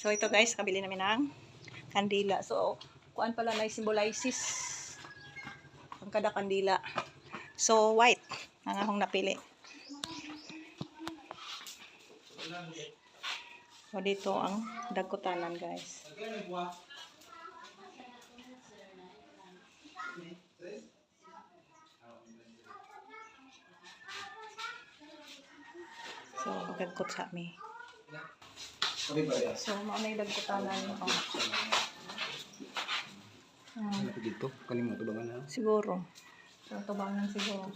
So ito guys, kabili namin ng kandila. So, kuan pala na symbolizes ang kada kandila. So, white ang akong napili. So, dito ang dagkutanan guys. So, dagkot sa mi. So, mauna yung dagkutanan. Oh. Hmm. Ano to dito? Kalimutan ba ka na? Siguro. So, tubangan siguro.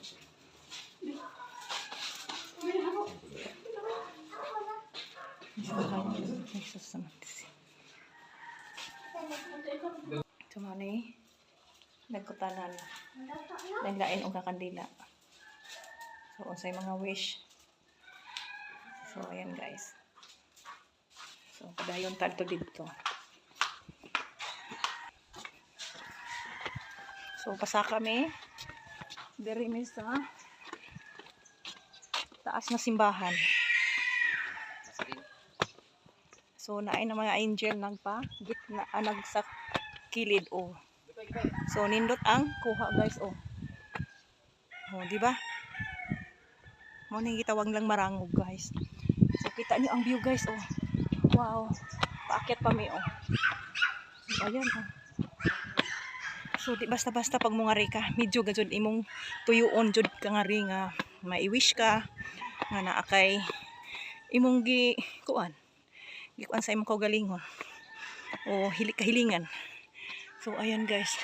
Jesus naman. So, ano eh? Nagkutanan. Naglain o kakandila. So, unsay mga wish. So, ayan guys. So, padayon tanto dito. So, pasa kami. Diri mi sa taas na simbahan. So, naay na mga angel nagpa gitna ah, nag sa kilid oh. So, nindot ang kuha guys oh. Oh, di ba? Mo ni gitawag lang marangog guys. So, kita niyo ang view guys oh. Wow. Paakyat pa mi oh. So, ayan oh. So di basta-basta pag mga ka, medyo gajud imong tuyoon jud ka nga ri nga mai-wish ka nga naa kay imong gi kuan. Gikuan sa imong kaugalingon. O hili kahilingan. So ayan guys.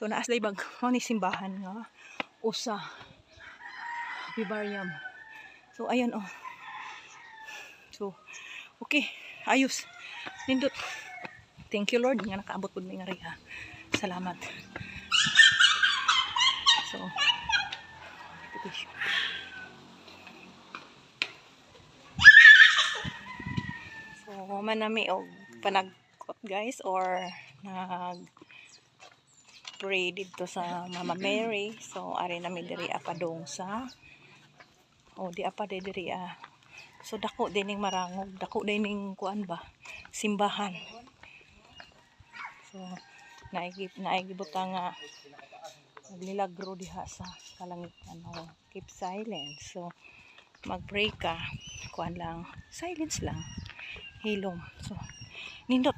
So naas day bag mo ni simbahan nga usa Vivarium. So ayan oh. So okay, ayos. Nindot. Thank you Lord nga nakaabot pud mi nga ri ha. Salamat. So. So, manami og panagkot guys or nag pray dito sa Mama Mary. So, ari nami diri apadong sa Oh, di apa di diri ah. So dako dining marangog, dako dining kuan ba? Simbahan. So, naigib naigibutang nga naglilagro diha sa kalangitan o keep silence so mag-pray ka kuan lang silence lang hilom. So nindot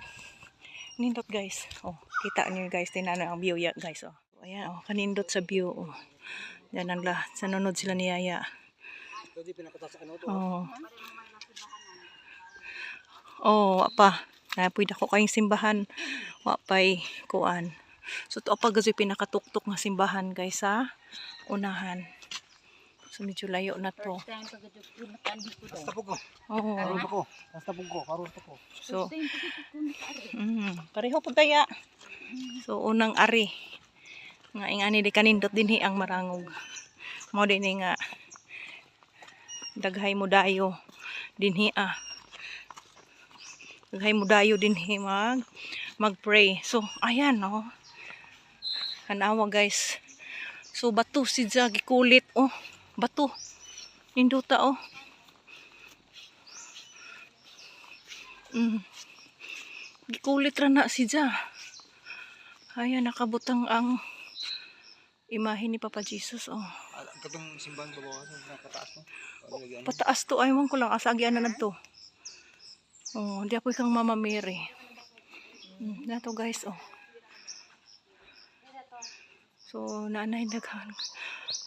nindot guys. Oh kita niyo guys tinano ang view ya guys oh. Ayan oh kanindot sa view oh. Yan ang lahat sanunod sila ni Yaya Ito di pinakata sa ano to. oh oh apa. Napoy dako kayong simbahan. Wapay kuan. So to pa gazoy pinakatuktok nga simbahan guys sa unahan. So medyo layo na to. Basta po ko. oo. Karoon ko. Basta po ko. Karoon ko. so mm, pareho po taya. So unang ari. Nga ingani di kanindot dinhi ang marangog. Mo dinhi nga daghay mo dayo dinhi ah daghay mo dayo dinhi mag mag-pray so ayan oh Hanawa guys. So bato si Jagi kulit oh. Bato. Ninduta oh. Mm. Gikulit ra na si Ja. Ayan nakabutang ang imahe ni Papa Jesus oh. Katong simbahan ba ba? Nakataas mo. Ano? Pataas to aywan ko lang asagyan na nagto. Oh, di ako kang Mama Mary. Mm, nato guys oh. So, nanay daghan.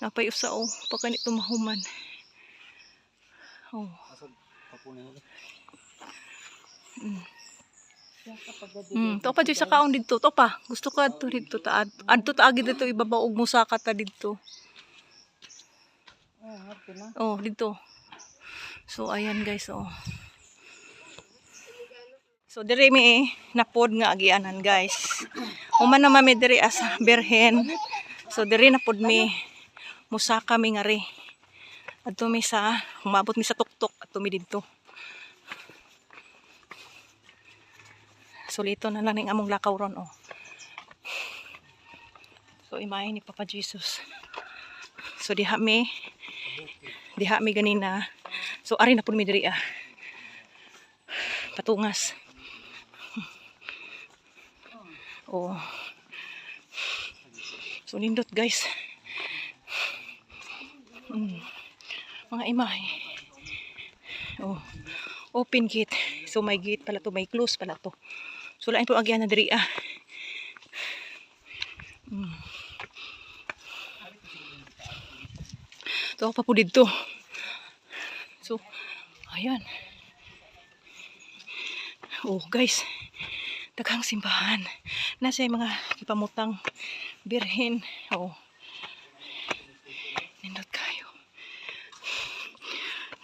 Napay usa oh, pagka ni tumahuman. Oh. Asad. Tapunan nila. Mm, to pa sa kaon dito. To pa. Gusto ka to dito ta. Adto ta agi dito ibabaog mo sa kata dito. Oh, dito. So ayan guys oh. So dire mi eh, napod nga agianan guys. Human naman mi dire as berhen. So dire napod mi musaka mi nga ri. Adto mi sa humabot mi sa tuktok adto mi dito. Solito na lang ning among lakaw ron oh. So imahe ni Papa Jesus. So diha mi diha mi ganina. So ari na pud mi diri ah. Patungas. Oh. So, nindot guys. Mm. Mga imahe. Oh. Open gate. So, may gate pala to. May close pala to. So, lain po agyan na diri ah. Mm. So, ako pa po dito. So, ayan. Oh, guys. Daghang simbahan. Nasa mga ipamutang birhen. Oh. Nindot kayo.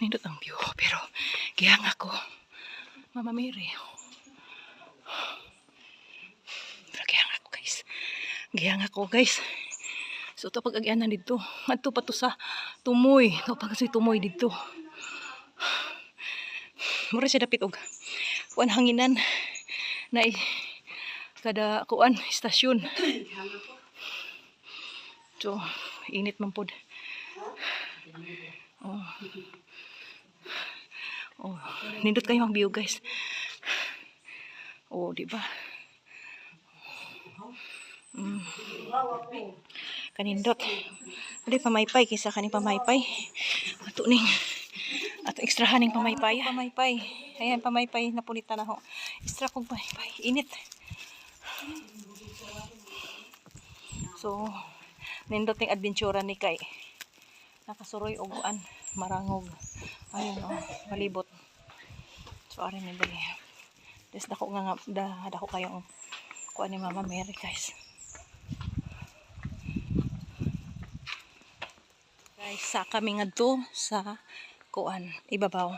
Nindot ang view. Pero, gihang ako. Mama Mary. Pero gihang ako, guys. Gihang ako, guys. So, ito pag agyanan dito. Ato pa to sa tumoy. Ito pag sa tumoy dito. Mura siya dapit og kuan hanginan na kada kuan istasyon. So, init man pod. Oh. Oh, nindot kayo ang view, guys. Oh, di ba? Mm. Kanindot. Pwede pamaypay kisa kaning pamaypay. Ato ning ato extra haning pamaypay. Pamaypay. Ayan pamaypay napunita na ho. Extra kong pamaypay. Init. So, nindot ning adventure ni kay nakasuroy og uan marangog. Ayun oh, malibot. So, ari ni dali. Des dako nga da, dako kayong kuan ni Mama Mary guys. Guys, sa kami nga to sa kuan, ibabaw.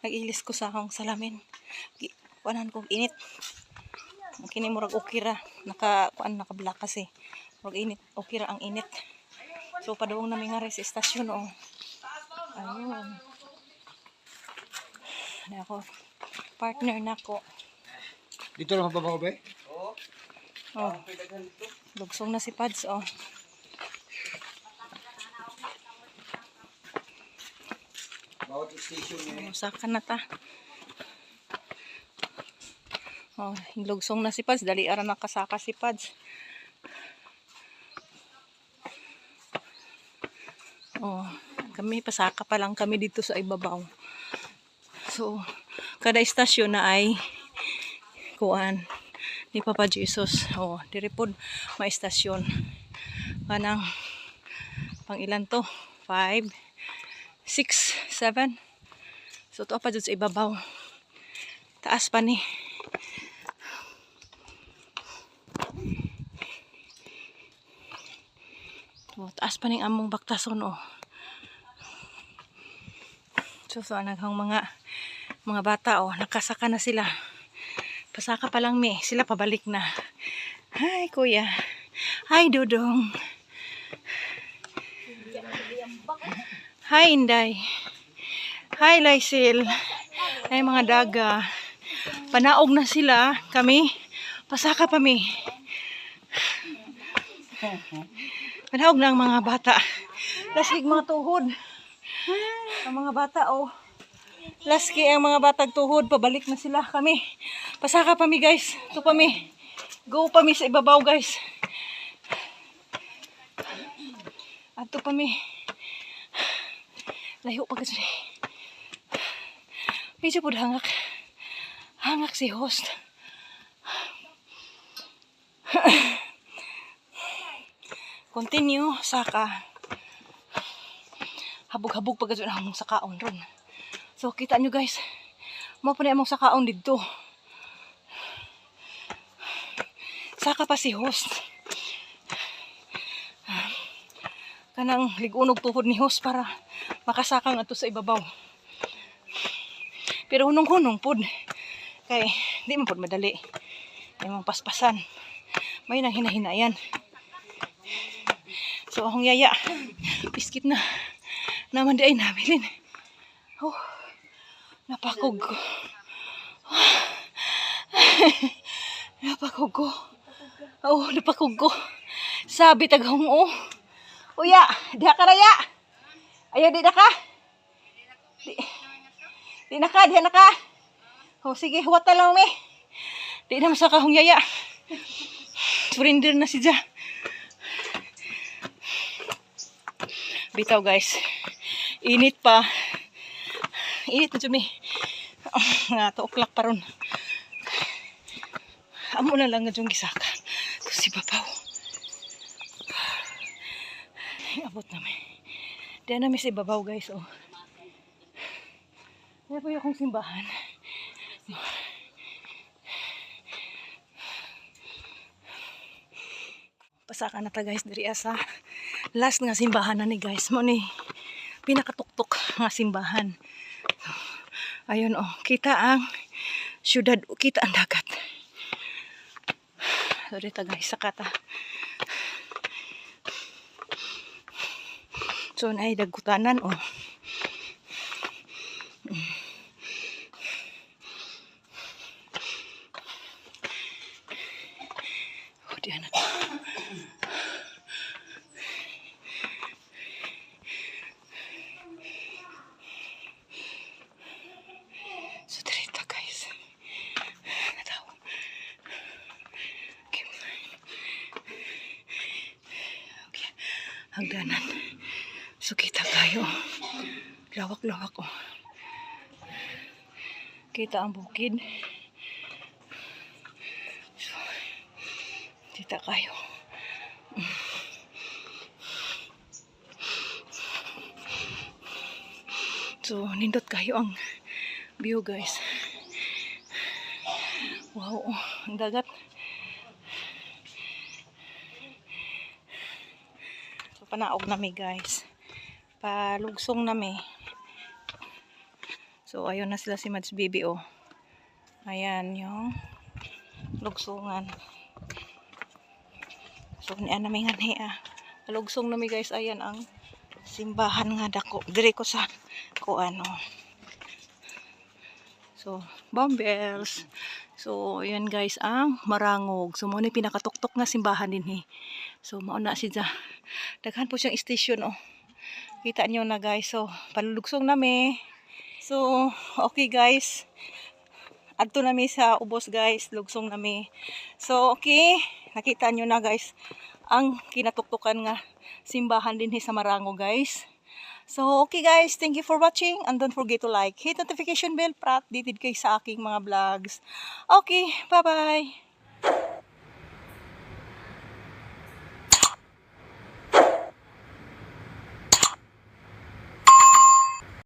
Nag-ilis ko sa akong salamin. Kuanan ko init. Kini murag ukira, naka kuan naka black kasi. Murag init, ukira ang init. So padung namin nga sa estasyon oh. Ayun. Na ako partner na ko. Dito lang ba ba? Oh. Lugsong na si Pads oh. Bawat station eh. Usakan na ta. Oh, lugsong na si Pads. Dali ara nakasaka si Pads. Oh, kami pasaka pa lang kami dito sa ibabaw. So, kada istasyon na ay kuan ni Papa Jesus. Oh, diri pod may istasyon. Kanang pang ilan to? 5 6 7 So, ito pa dyan sa ibabaw. Taas pa ni. Oh, taas pa ning among baktason, oh. So, so naghang mga mga bata, oh, nakasaka na sila. Pasaka pa lang, me. Sila pabalik na. Hi, kuya. Hi, Dudong. Hi, Inday. Hi, Lysil. Ay, mga daga. Panaog na sila. Kami. Pasaka pa mi. Panaog na ang mga bata. Lasig mga tuhod. Ang mga bata, oh. Laski ang mga batag tuhod. Pabalik na sila. Kami. Pasaka pa mi, guys. Ito pa mi. Go pa mi sa ibabaw, guys. Ato pa mi. Layo pa kasi. Medyo po hangak. Hangak si host. Continue, saka. Habog-habog pa kasi na mong sakaon ron. So, kita nyo guys. Mo pa na mong sakaon dito. Saka pa si host. Kanang ligunog tuhod ni host para makasakang ato sa ibabaw. Pero hunong-hunong pod. Kay, di man pod madali. Mga paspasan. May nang hinahinayan. So, akong yaya. Biskit na. Naman di ay nabilin. Oh, napakog ko. napakog ko. Oh, napakog ko. Sabi taghong oh. Uya, diha ka raya. Ayaw, di na ka. Di, di na ka, diha na ka. Oh, sige, huwat na lang, me. Di na sa kahong yaya. Surrender na si Ja. Bitaw guys. Init pa. Init na Jumi. Nga, 2 o'clock pa ron. Amo na lang nga yung gisaka. Ito si Babaw. Abot namin. Diyan namin si Babaw guys, oh. Kaya po akong simbahan. Pasaka na ta guys diri sa last nga simbahan na ni guys mo ni pinakatuktok nga simbahan. Ayun oh, kita ang syudad, kita ang dagat. So dito guys, sakata. So na dagkutanan. Oh, diyan na. So dito guys. Nataw. Okay. Okay. Hagdanan. So kita kayo. Lawak-lawak oh. Kita ang bukid. So, kita kayo. So, nindot kayo ang view guys. Wow, oh, ang dagat. Panaog nami guys. Palugsong nami. So, ayun na sila si Mads Bibi, oh. Ayan, yung lugsungan. So, niya namin nga niya. Palugsong nami guys, ayan ang simbahan nga dako. Dire ko sa ko ano. So, bomb bells. So, ayan guys, ang marangog. So, mo ni pinakatuktok nga simbahan din eh. So, mauna si Ja. Daghan po siyang station, oh. Kita nyo na guys. So, palulugsong nami. So, okay guys. Adto nami sa ubos guys. Lugsong nami. So, okay. Nakita nyo na guys. Ang kinatuktukan nga simbahan din sa Marango guys. So, okay guys, thank you for watching and don't forget to like, hit notification bell para updated kayo sa aking mga vlogs. Okay, bye-bye!